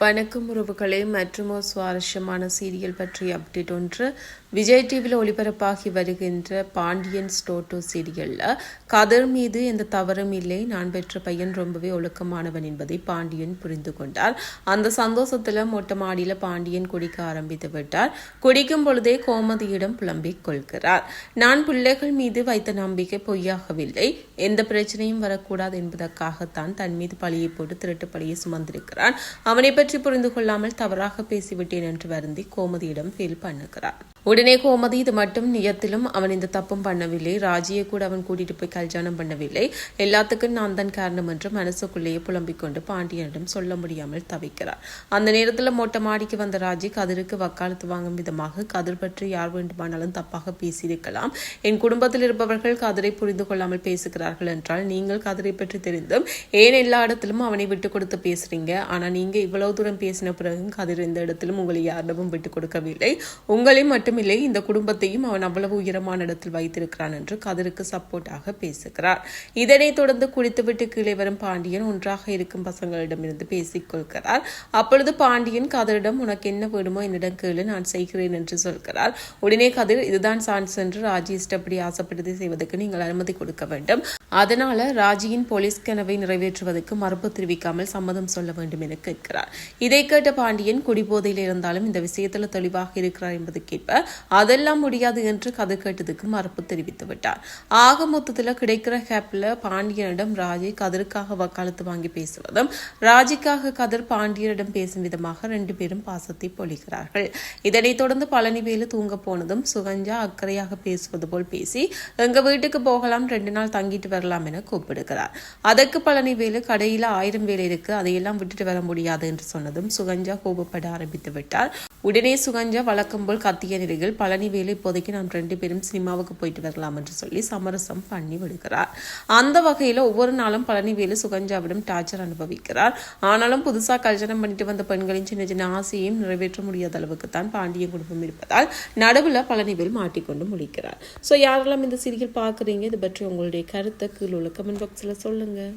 வணக்கம் உறவுகளே மற்றும் ஒரு சுவாரஸ்யமான சீரியல் பற்றிய அப்டேட் ஒன்று. விஜய் டிவியில் ஒளிபரப்பாகி வருகின்ற பாண்டியன் ஸ்டோட்டோ சீரியலில் கதர் மீது எந்த தவறும் இல்லை நான் பெற்ற பையன் ரொம்பவே ஒழுக்கமானவன் என்பதை பாண்டியன் புரிந்து கொண்டார். அந்த சந்தோஷத்துல மொட்டை மாடியில் பாண்டியன் குடிக்க ஆரம்பித்து விட்டார். குடிக்கும் பொழுதே கோமதியிடம் புலம்பிக் கொள்கிறார். நான் பிள்ளைகள் மீது வைத்த நம்பிக்கை பொய்யாகவில்லை. எந்த பிரச்சனையும் வரக்கூடாது என்பதற்காகத்தான் தன் மீது பழியை போட்டு திருட்டு பழியை சுமந்திருக்கிறான். அவனை பற்றி பற்றி புரிந்து கொள்ளாமல் தவறாக பேசிவிட்டேன் என்று வருந்தி கோமதியிடம் ஃபீல் பண்ணுகிறார் உடனே கோமதி இது மட்டும் நியத்திலும் அவன் இந்த தப்பும் பண்ணவில்லை. ராஜியை கூட அவன் கூட்டிட்டு போய் கல்யாணம் பண்ணவில்லை. எல்லாத்துக்கும் நான் தான் காரணம் என்று மனசுக்குள்ளேயே புலம்பிக் கொண்டு பாண்டியனிடம் சொல்ல முடியாமல் தவிக்கிறார். அந்த நேரத்தில் மொட்டை மாடிக்கு வந்த ராஜி கதிருக்கு வக்காலத்து வாங்கும் விதமாக கதிர் பற்றி யார் வேண்டுமானாலும் தப்பாக பேசியிருக்கலாம். என் குடும்பத்தில் இருப்பவர்கள் கதிரை புரிந்து கொள்ளாமல் பேசுகிறார்கள் என்றால் நீங்கள் கதிரை பற்றி தெரிந்தும் ஏன் எல்லா இடத்திலும் அவனை விட்டு கொடுத்து பேசுறீங்க? ஆனா நீங்க இவ்வளவு தூரம் பேசின பிறகும் கதிர் எந்த இடத்திலும் உங்களை யாரிடமும் விட்டு கொடுக்கவில்லை. உங்களை மட்டுமில்லை இந்த குடும்பத்தையும் அவன் அவ்வளவு உயரமான இடத்தில் வைத்திருக்கிறான் என்று கதிருக்கு சப்போர்ட்டாக பேசுகிறார். இதனைத் தொடர்ந்து குடித்துவிட்டு கீழே வரும் பாண்டியன் ஒன்றாக இருக்கும் பசங்களிடமிருந்து பேசிக்கொள்கிறார் அப்பொழுது பாண்டியன் கதிரிடம் உனக்கு என்ன வேணுமோ என்னிடம் கேளு நான் செய்கிறேன் என்று சொல்கிறார். உடனே கதிர் இதுதான் சான்ஸ் என்று ராஜி இஷ்டப்படி ஆசைப்படுத்தி செய்வதற்கு நீங்கள் அனுமதி கொடுக்க வேண்டும். அதனால ராஜியின் போலீஸ் கனவை நிறைவேற்றுவதற்கு மறுப்பு தெரிவிக்காமல் சம்மதம் சொல்ல வேண்டும் என கேட்கிறார். இதை கேட்ட பாண்டியன் குடிபோதையில் இருந்தாலும் இந்த விஷயத்தில் தெளிவாக இருக்கிறார் என்பதற்கேற்ப அதெல்லாம் முடியாது என்று கதை கேட்டதுக்கு மறுப்பு தெரிவித்து விட்டார். ஆக மொத்தத்தில் கிடைக்கிற கேப்ல பாண்டியனிடம் ராஜி கதருக்காக வக்காலத்து வாங்கி பேசுவதும் ராஜிக்காக கதர் பாண்டியனிடம் பேசும் விதமாக ரெண்டு பேரும் பாசத்தை பொழிகிறார்கள். இதனைத் தொடர்ந்து பழனிவேலு தூங்க போனதும் சுகஞ்சா அக்கறையாக பேசுவது போல் பேசி எங்க வீட்டுக்கு போகலாம் ரெண்டு நாள் தங்கிட்டு வரலாம் என கூப்பிடுகிறார். அதற்கு பழனிவேலு கடையில ஆயிரம் வேலை இருக்கு அதையெல்லாம் விட்டுட்டு வர முடியாது என்று சொன்னதும் சுகஞ்சா கோபப்பட ஆரம்பித்து விட்டார். உடனே சுகஞ்சா வழக்கம் போல் கத்திய நிலையில் பழனிவேலு இப்போதைக்கு நாம் ரெண்டு பேரும் சினிமாவுக்கு போயிட்டு வரலாம் என்று சொல்லி சமரசம் பண்ணி விடுகிறார். அந்த வகையில் ஒவ்வொரு நாளும் பழனிவேலு சுகஞ்சாவிடம் டார்ச்சர் அனுபவிக்கிறார். ஆனாலும் புதுசா கல்யாணம் பண்ணிட்டு வந்த பெண்களின் சின்ன சின்ன ஆசையையும் நிறைவேற்ற முடியாத அளவுக்கு தான் பாண்டிய குடும்பம் இருப்பதால் நடுவில் பழனிவேல் மாட்டிக்கொண்டு முடிக்கிறார் ஸோ யாரெல்லாம் இந்த சீரியல் பார்க்குறீங்க? இது பற்றி உங்களுடைய கருத்தை கீழே உள்ள கமெண்ட் பாக்ஸில் சொல்லுங்கள்